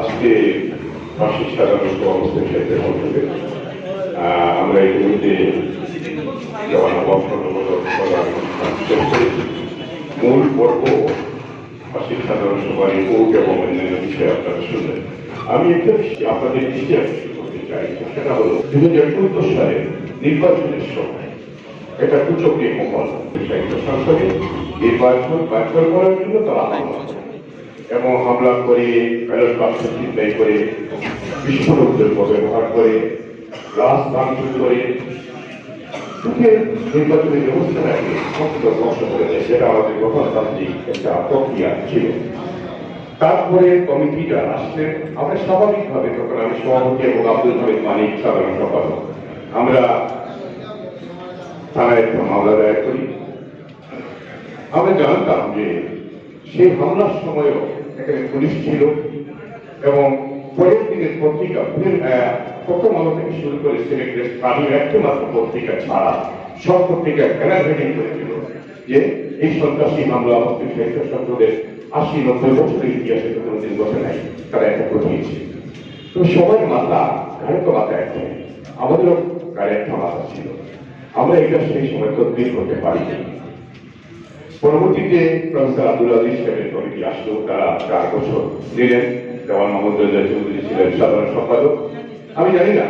আজকে ফাঁসির সাধারণত অবস্থার সাথে বলতে আমরা ইতিমধ্যে মূল পর্ব ফাঁসির সাধারণ সভার রিপোর্ট এবং অন্যান্য বিষয়ে আপনারা শুনলেন। আমি একটা বিষয় আপনাদের দৃষ্টি করতে চাই, সেটা হলো দু সালে নির্বাচনের সময় এটা কুচক্রী মহল সংসদে নির্বাচন বাতিল করার জন্য তারা। এবং হামলা করে ব্যালট বাক্স চিন্তাই করে বিস্ফোরকদের ব্যবহার করে রাস ভাঙচুর করে সুখের নির্বাচনের ব্যবস্থাটাকে সমস্ত ধ্বংস করে দেয়। যেটা আমাদের গণতান্ত্রিক একটা প্রক্রিয়া ছিল। তারপরে কমিটিটা আসলেন আমরা স্বাভাবিকভাবে তখন আমি সভাপতি এবং আব্দুল হামিদ মালিক সাধারণ সম্পাদক আমরা থানায় একটা মামলা দায়ের করি। আমরা জানতাম যে সেই হামলার সময়ও এখানে পুলিশ ছিল এবং পরের দিনের পত্রিকা প্রথম আলো থেকে শুরু করে সিলেক্টেড স্থানীয় একটি মাত্র পত্রিকা ছাড়া সব পত্রিকা ব্যানার হেডিং করেছিল যে এই সন্ত্রাসী হামলা মুসলিম সাহিত্য সংসদের আশি, নব্বই বছরের ইতিহাসে তো কোনোদিন বসে নাই, তারা এটা ঘটিয়েছে। তো সবাই মাথা গাড়ি তো মাথা আমাদেরও গাড়ি একটা মাথা ছিল। আমরা এটা সেই সময় তদবির করতে পারিনি। পরবর্তীতে প্রফেসর আব্দুল আজিজ সাহেবের কমিটি আসলো, তারা চার বছর দিলেন। জওয়ান মোহাম্মদ রেজা চৌধুরী ছিলেন সাধারণ সম্পাদক। আমি জানি না,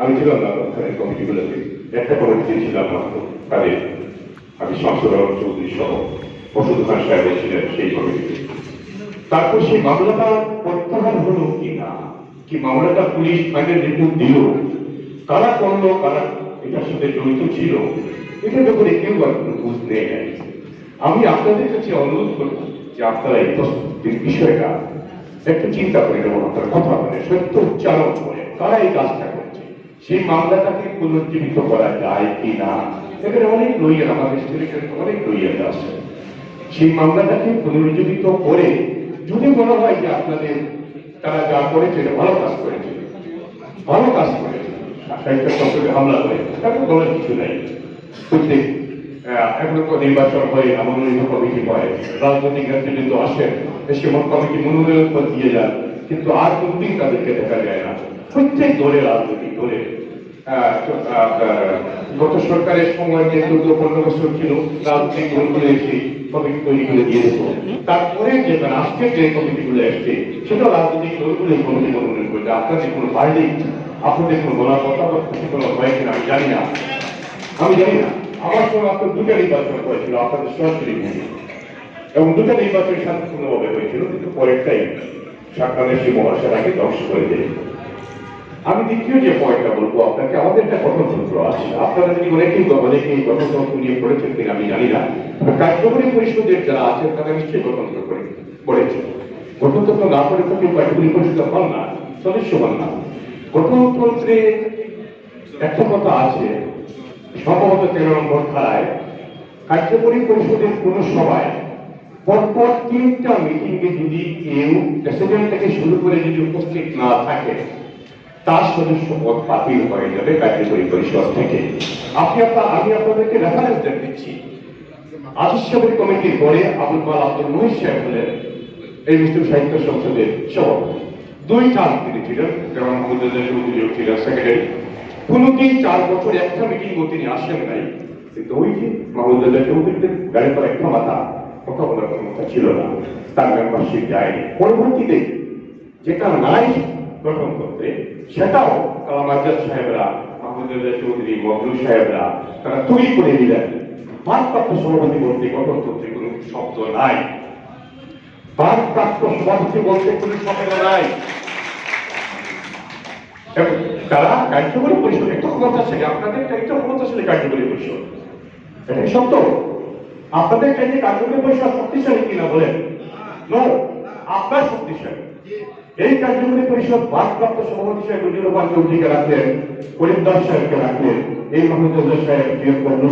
আমি ছিলাম না ওখানে কমিটিগুলোতে। একটা কমিটিতে ছিলাম মাত্র, তাদের আমি শামসুর চৌধুরী সহ ওষুধ খান সাহেব ছিলেন সেই কমিটিতে। তারপর সেই মামলাটা প্রত্যাহার হলো কি না কি মামলাটা পুলিশ ফাইনাল রিপোর্ট দিল, কারা করল, কারা এটার সাথে জড়িত ছিল এটা ব্যাপারে কেউ আর কোনো বুঝ নেই নাই। আমি আপনাদের কাছে অনুরোধ করব যে আপনারা এই এই বিষয়টা একটু চিন্তা করে এবং আপনার কথা বলে, সত্য উচ্চারণ করে কারা এই কাজটা করছে, সেই মামলাটাকে পুনর্জীবিত করা যায় কি না এখানে অনেক লইয়ার আমাদের সিলেটের অনেক লইয়ার আছে। সেই মামলাটাকে পুনরুজ্জীবিত করে যদি মনে হয় যে আপনাদের তারা যা করেছে ভালো কাজ করেছে ভালো কাজ করেছে সাহিত্য হামলা করে তাকে বলার কিছু নাই। প্রত্যেক তো নির্বাচন হয় মনোনীত কমিটি হয় রাজনৈতিক নেতৃবৃন্দ আসেন, এসে মত কমিটি মনোনয়ন দিয়ে যান, কিন্তু আর কোনদিন তাদেরকে দেখা যায় না। প্রত্যেক দলে রাজনৈতিক দলে গত সরকারের সময় যে চোদ্দ পনেরো বছর ছিল, রাজনৈতিক দলগুলো এসে কমিটি তৈরি করে দিয়েছিল। তারপরে যে আজকে যে কমিটিগুলো এসছে সেটা রাজনৈতিক দলগুলো কমিটি মনোনয়ন করছে। আপনাদের কোনো বাড়ি আপনাদের কোনো বলার কথা বা কোনো হয় কিনা আমি জানি না। আমি জানি না। আমার সময় আপনার দুটা নির্বাচন হয়েছিল, আপনাদের সরাসরি এবং দুটা নির্বাচন শান্তিপূর্ণভাবে হয়েছিল, কিন্তু পরেরটাই সাক্ষাৎ মহাশয় আগে ধ্বংস করে দিয়েছিল আমি দ্বিতীয় যে পয়েন্টটা বলব আপনাকে, আমাদের একটা গঠনতন্ত্র আছে। আপনারা যদি অনেকেই অনেকেই গঠনতন্ত্র নিয়ে পড়েছেন কিনা আমি জানি না কার্যকরী পরিষদের যারা আছেন, তারা নিশ্চয়ই গঠনতন্ত্র করে পড়েছে গঠনতন্ত্র না পড়ে তো কার্যকরী পরিষদ হন না, সদস্য হন না। গঠনতন্ত্রে একটা কথা আছে সম্ভবত তেরো নম্বর ধারায় কার্যকরী পরিষদের কোন সভায় পরপর তিনটা মিটিংয়ে যদি কেউ প্রেসিডেন্ট থেকে শুরু করে যদি উপস্থিত না থাকে, তার সদস্য পদ বাতিল হয়ে যাবে কার্যকরী পরিষদ থেকে। আপনি আপনার আমি আপনাদেরকে রেফারেন্স দিচ্ছি। আজিজ সাহেবের কমিটির পরে আবুল মাল আব্দুল মহিষ সাহেব হলেন এই মুসলিম সাহিত্য সংসদের সভাপতি। দুই টার্ম তিনি ছিলেন, যেমন মোহাম্মদ চৌধুরীও ছিলেন সেক্রেটারি কোনোদিন চার বছর একটা মিটিংও তিনি আসেন নাই। কিন্তু ওই যে মোহাম্মদ চৌধুরীদের গাড়ি পর একটা মাথা, কথা বলার কথা ছিল না। তার মেম্বারশিপ যায়নি। পরবর্তীতে যেটা নাই গঠন করতে, সেটাও কালাম আজাদ সাহেবরা মাহমুদ চৌধুরী মহলু সাহেবরা, তারা তৈরি করে দিলেন। ভারপ্রাপ্ত সভাপতি বলতে গঠন করতে কোনো শব্দ নাই। ভারপ্রাপ্ত সভাপতি বলতে কোনো শব্দ নাই। এবং তারা কার্যকরী পরিষদ, একটা ক্ষমতা ছিল আপনাদের একটা ক্ষমতা ছিল কার্যকরী পরিষদ। এটা সত্য। আপনাদের চাইতে কার্যকরী পরিষদ শক্তিশালী কিনা বলেন? আপনার শক্তিশালী। এই কার্যকরী পরিষদ ভারপ্রাপ্ত সভাপতি সাহেব রহমান চৌধুরীকে রাখলেন সাহেবকে রাখলেন, এই সাহেব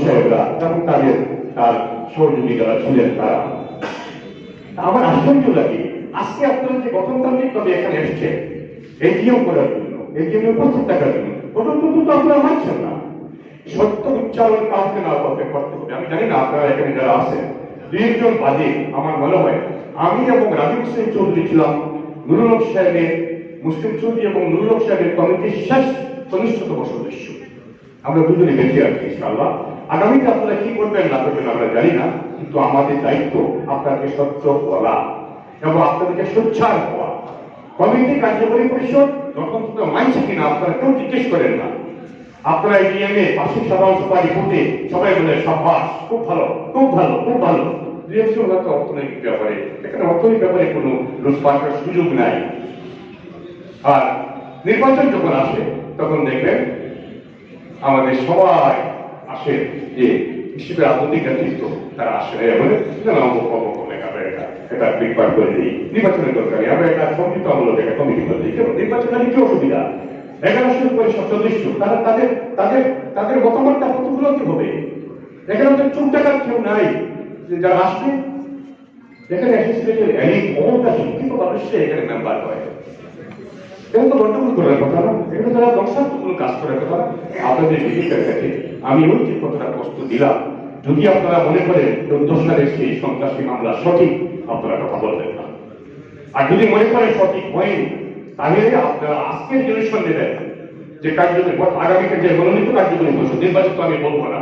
সাহেবরা এবং তাদের, তার সহযোগী যারা ছিলেন তারা। আমার আশ্চর্য লাগে, আজকে আপনারা যে গঠনতান্ত্রিক ভাবে এখানে এসছে এই নিয়ম করার জন্য এই জন্য উপস্থিত থাকার জন্য গঠনতন্ত্র তো আপনারা মানছেন না। সত্য উচ্চারণ কাউকে না করতে করতে হবে। আমি জানি না আপনারা এখানে যারা আছেন, দুইজন বাদে, আমার মনে হয়, আমি এবং রাজীব সিং চৌধুরী ছিলাম নুরুল সাহেবের, মুসলিম চৌধুরী এবং নুরুল সাহেবের কমিটির শেষ কনিষ্ঠতম সদস্য। আমরা দুজনে বেঁচে আছি, ইনশাআল্লাহ। আগামীতে আপনারা কি করবেন না করবেন আমরা জানি না, কিন্তু আমাদের দায়িত্ব আপনাকে সত্য বলা এবং আপনাদেরকে সোচ্চার হওয়া। কমিটি কার্যকরী পরিষদ তো মানছে কিনা আপনারা কেউ জিজ্ঞেস করেন না। আপনারা ডিএমএ পাশের সাধারণ সভা রিপোর্টে সবাই বলে সাবাস খুব ভালো খুব ভালো খুব ভালো। ডিএমসি হয়তো অর্থনৈতিক ব্যাপারে। এখানে অর্থনৈতিক ব্যাপারে কোনো লুটপাটের সুযোগ নাই। আর নির্বাচন যখন আসে, তখন দেখবেন আমাদের সবাই আসে যে বিশ্বের রাজনৈতিক নেতৃত্ব তারা আসে বলে অমুক অমুক অমুক এটা বিকবার করে দিই নির্বাচনের দরকারি আমরা এটা সংযুক্ত আমূলক একটা কমিটি করে দিই। কেন? নির্বাচনের কি অসুবিধা? এগারোশো পরিষদ তারা তাদের তাদের তাদের মতামতটা কতগুলো কি হবে এখানে তো চুপ টাকার কেউ নাই যারা আসবে। এখানে এই ক্ষমতা শিক্ষিত এখানে মেম্বার হয়। তো গন্ডগোল করার কথা না। এখানে তারা ধ্বংসাত্মক কাজ করার কথা, আপনাদের বিবেকের কাছে আমি ওই যে কথাটা কষ্ট দিলাম। যদি আপনারা মনে করেন সালের সেই সন্ত্রাসী মামলা সঠিক আপনারা কথা বলবেন না। আর যদি মনে করেন সঠিক হয়নি, তাহলে আপনারা আজকের ডিরেকশন দেবেন যে কার্যকরী আগামীতে যে মনোনীত কার্যকরী পরিষদ নির্বাচিত আমি বলব না।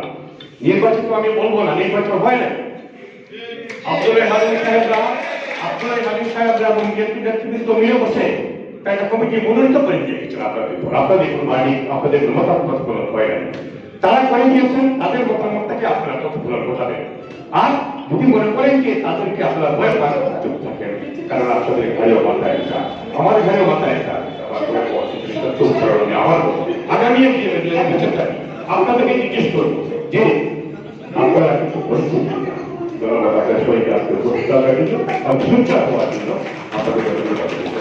নির্বাচিত আমি বলব না, নির্বাচন হয় না আব্দুল হালিম সাহেবরা আব্দুল হালিম সাহেবরা এবং বিএনপি নেতৃবৃন্দ মিলে বসে একটা কমিটি মনোনীত করে দিয়েছেন আপনাদের উপর। আপনাদের কোনো বাড়ি আপনাদের কোনো মতামত কোনো হয় না তারা করে দিয়েছেন, তাদের মতামতটাকে আপনারা প্রতিফলন ঘটাবেন আর যদি মনে করেন যে তাদেরকে আপনারা ভয় পান, চুপ থাকেন। কারণ আপনাদের ঘরেও মাথায় একটা আমার ঘরেও মাথায় একটা আপনাদেরকে জিজ্ঞেস করব যে, আপনারা কিছু জন্য আপনাদের